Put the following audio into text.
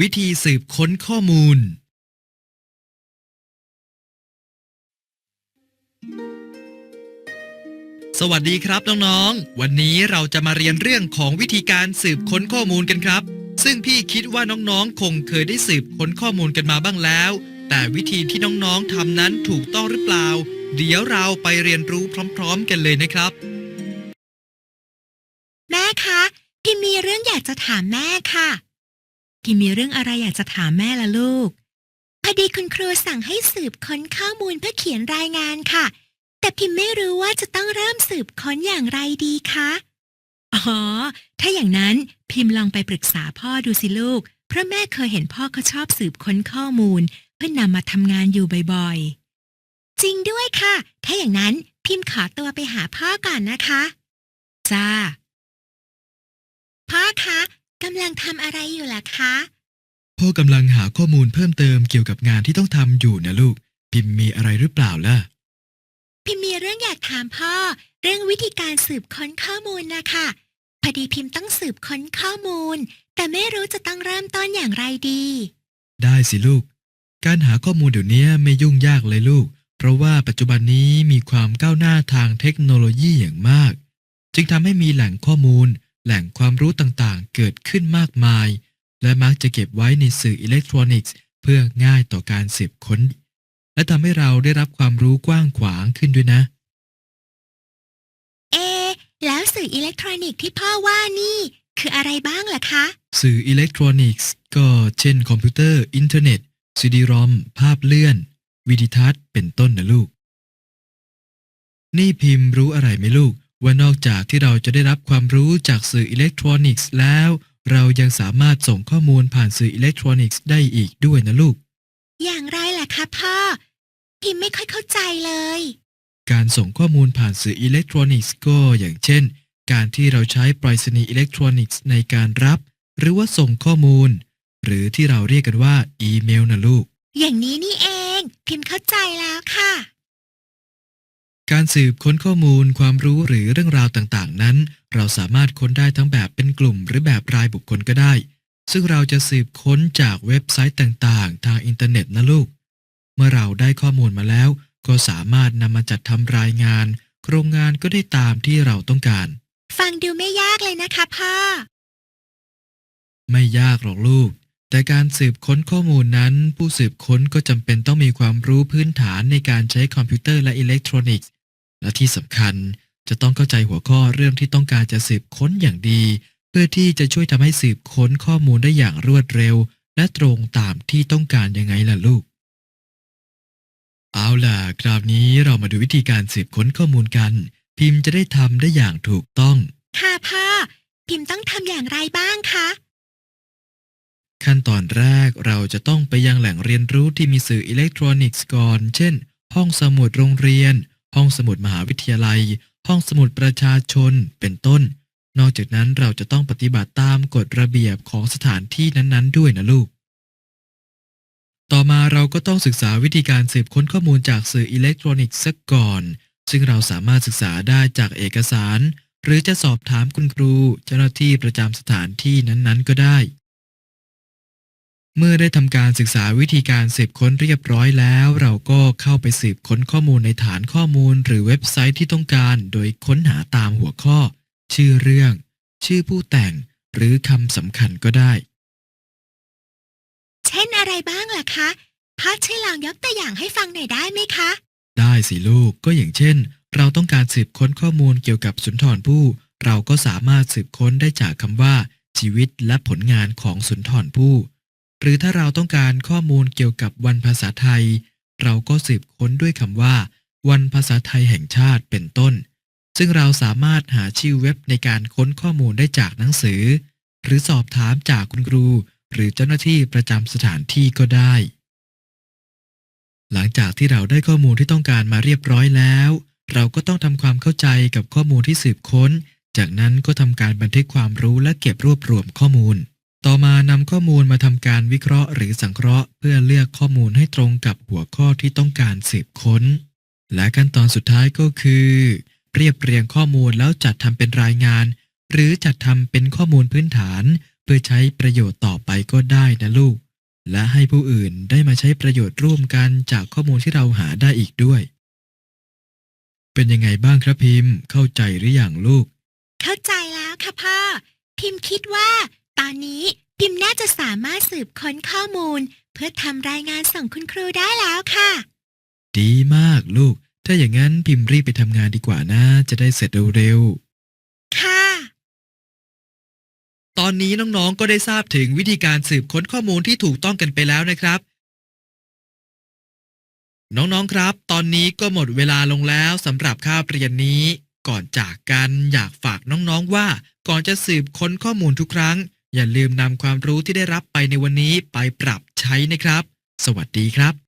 วิธีสืบค้นข้อมูล สวัสดีครับน้องๆ วันนี้เราจะมาเรียนเรื่องของวิธีการสืบค้นข้อมูลกันครับ ซึ่งพี่คิดว่าน้องๆ คงเคยได้สืบค้นข้อมูลกันมาบ้างแล้ว แต่วิธีที่น้องๆทำนั้นถูกต้องหรือเปล่า เดี๋ยวเราไปเรียนรู้พร้อม ๆ กันเลยนะครับ แม่คะ พิมมีเรื่องอยากจะถามแม่ค่ะ พิมมีเรื่องอะไรอยากจะถามแม่ละลูก พอดีคุณครูสั่งให้สืบค้นข้อมูลเพื่อเขียนรายงานค่ะ แต่พิมไม่รู้ว่าจะต้องเริ่มสืบค้นอย่างไรดีคะ อ๋อ ถ้าอย่างนั้นพิมพ์ลองไปปรึกษาพ่อดูสิลูก เพราะแม่เคยเห็นพ่อเขาชอบสืบค้นข้อมูล เพื่อนำมาทำงานอยู่บ่อยๆ จริงด้วยค่ะ ถ้าอย่างนั้นพิมพ์ขอตัวไปหาพ่อก่อนนะคะ จ้า พ่อคะ กำลังทำอะไรอยู่ล่ะคะ พ่อกำลังหาข้อมูลเพิ่มเติมเกี่ยวกับงานที่ต้องทำอยู่นะลูก พิมพ์มีอะไรหรือเปล่าล่ะ พิมมีเรื่องอยากถามพ่อ เรื่องวิธีการสืบค้นข้อมูลนะคะพอดีพิมพ์ต้องสืบค้นข้อมูล แต่ไม่รู้จะต้องเริ่มต้นอย่างไรดี ได้สิลูก การหาข้อมูลเดี๋ยวนี้ไม่ยุ่งยากเลยลูก เพราะว่าปัจจุบันนี้มีความก้าวหน้าทางเทคโนโลยีอย่างมาก จึงทำให้มีแหล่งข้อมูล แหล่งความรู้ต่างๆ เกิดขึ้นมากมาย และมักจะเก็บไว้ในสื่ออิเล็กทรอนิกส์ เพื่อง่ายต่อการสืบค้น และทำให้เราได้รับความรู้กว้างขวางขึ้นด้วยนะ เอะแล้วสื่ออิเล็กทรอนิกส์ที่พ่อว่านี่ คืออะไรบ้างล่ะคะ สื่ออิเล็กทรอนิกส์ ก็เช่นคอมพิวเตอร์ อินเทอร์เน็ตซีดีรอม ภาพเลื่อน วิดิทัศน์ เป็นต้นนะลูก นี่พิมพ์รู้อะไรไหมลูก ว่านอกจากที่เราจะได้รับความรู้จากสื่ออิเล็กทรอนิกส์แล้ว เรายังสามารถส่งข้อมูลผ่านสื่ออิเล็กทรอนิกส์ได้อีกด้วยนะลูก อย่างไรล่ะคะพ่อ พิมไม่ค่อยเข้าใจเลย การส่งข้อมูลผ่านสื่ออิเล็กทรอนิกส์ก็อย่างเช่น การที่เราใช้ไปรษณีย์อิเล็กทรอนิกส์ในการรับ หรือว่าส่งข้อมูล หรือที่เราเรียกกันว่าอีเมลนะลูก อย่างนี้นี่เอง พิมเข้าใจแล้วค่ะ การสืบค้นข้อมูลความรู้หรือเรื่องราวต่างๆ นั้น เราสามารถค้นได้ทั้งแบบเป็นกลุ่มหรือแบบรายบุคคลก็ได้ ซึ่งเราจะสืบค้นจากเว็บไซต์ต่างๆ ทางอินเทอร์เน็ตนะลูก เมื่อเราได้ข้อมูลมาแล้ว ก็สามารถนำมาจัดทำรายงาน โครงงานก็ได้ตามที่เราต้องการ ฟังดูไม่ยากเลยนะคะพ่อ ไม่ยากหรอกลูก แต่การสืบค้นข้อมูลนั้น ผู้สืบค้นก็จำเป็นต้องมีความรู้พื้นฐานในการใช้คอมพิวเตอร์และอิเล็กทรอนิกส์ และที่สำคัญจะต้องเข้าใจหัวข้อเรื่องที่ต้องการจะสืบค้นอย่างดี เพื่อที่จะช่วยทำให้สืบค้นข้อมูลได้อย่างรวดเร็ว และตรงตามที่ต้องการยังไงล่ะลูก เอาล่ะ คราวนี้เรามาดูวิธีการสืบค้นข้อมูลกัน พิมพ์จะได้ทำได้อย่างถูกต้อง ค่ะพ่อ พิมต้องทำอย่างไรบ้างคะขั้นตอนแรกเราจะต้องไปยังแหล่งเรียนรู้ที่มีสื่ออิเล็กทรอนิกส์ก่อน เช่น ห้องสมุดโรงเรียน ห้องสมุดมหาวิทยาลัย ห้องสมุดประชาชน เป็นต้น นอกจากนั้นเราจะต้องปฏิบัติตามกฎระเบียบของสถานที่นั้นๆ ด้วยนะลูก ต่อมาเราก็ต้องศึกษาวิธีการสืบค้นข้อมูลจากสื่ออิเล็กทรอนิกส์สักก่อน ซึ่งเราสามารถศึกษาได้จากเอกสาร หรือจะสอบถามคุณครู เจ้าหน้าที่ประจำสถานที่นั้นๆ ก็ได้ เมื่อได้ทำการศึกษาวิธีการสืบค้นเรียบร้อยแล้ว เราก็เข้าไปสืบค้นข้อมูลในฐานข้อมูล หรือเว็บไซต์ที่ต้องการ โดยค้นหาตามหัวข้อ ชื่อเรื่อง ชื่อผู้แต่ง หรือคำสำคัญก็ได้ เช่นอะไรบ้างล่ะคะพ่อช่วยลองยกตัวอย่างให้ฟังหน่อยได้ไหมคะ ได้สิลูกก็อย่างเช่น เราต้องการสืบค้นข้อมูลเกี่ยวกับสุนทรภู่เราก็สามารถสืบค้นได้จากคำว่า ชีวิตและผลงานของสุนทรภู่ หรือถ้าเราต้องการข้อมูลเกี่ยวกับวันภาษาไทย เราก็สืบค้นด้วยคำว่า วันภาษาไทยแห่งชาติเป็นต้น ซึ่งเราสามารถหาชื่อเว็บในการค้นข้อมูลได้จากหนังสือ หรือสอบถามจากคุณครู หรือเจ้าหน้าที่ประจำสถานที่ก็ได้ หลังจากที่เราได้ข้อมูลที่ต้องการมาเรียบร้อยแล้ว เราก็ต้องทำความเข้าใจกับข้อมูลที่สืบค้น จากนั้นก็ทำการบันทึกความรู้และเก็บรวบรวมข้อมูล ต่อมานำข้อมูลมาทำการวิเคราะห์หรือสังเคราะห์ เพื่อเลือกข้อมูลให้ตรงกับหัวข้อที่ต้องการสืบค้น และขั้นตอนสุดท้ายก็คือ เรียบเรียงข้อมูลแล้วจัดทำเป็นรายงาน หรือจัดทำเป็นข้อมูลพื้นฐาน เพื่อใช้ประโยชน์ต่อไปก็ได้นะลูก และให้ผู้อื่นได้มาใช้ประโยชน์ร่วมกันจากข้อมูลที่เราหาได้อีกด้วย เป็นยังไงบ้างครับพิมพ์ เข้าใจหรืออยังลูก เข้าใจแล้วค่ะพ่อ พิมพ์คิดว่า ตอนนี้พิมพ์น่าจะสามารถสืบค้นข้อมูล เพื่อทำรายงานส่งคุณครูได้แล้วค่ะ ดีมากลูก ถ้าอย่างนั้นพิมพ์รีบไปทำงานดีกว่านะ จะได้เสร็จเร็วๆ ค่ะ ตอนนี้น้องๆ ก็ได้ทราบถึงวิธีการสืบค้นข้อมูลที่ถูกต้องกันไปแล้วนะครับ น้องๆ ครับ ตอนนี้ก็หมดเวลาลงแล้วสำหรับคาบเรียนนี้ ก่อนจากกันอยากฝากน้องๆว่า ก่อนจะสืบค้นข้อมูลทุกครั้ง อย่าลืมนำความรู้ที่ได้รับไปในวันนี้ไปปรับใช้นะครับ สวัสดีครับ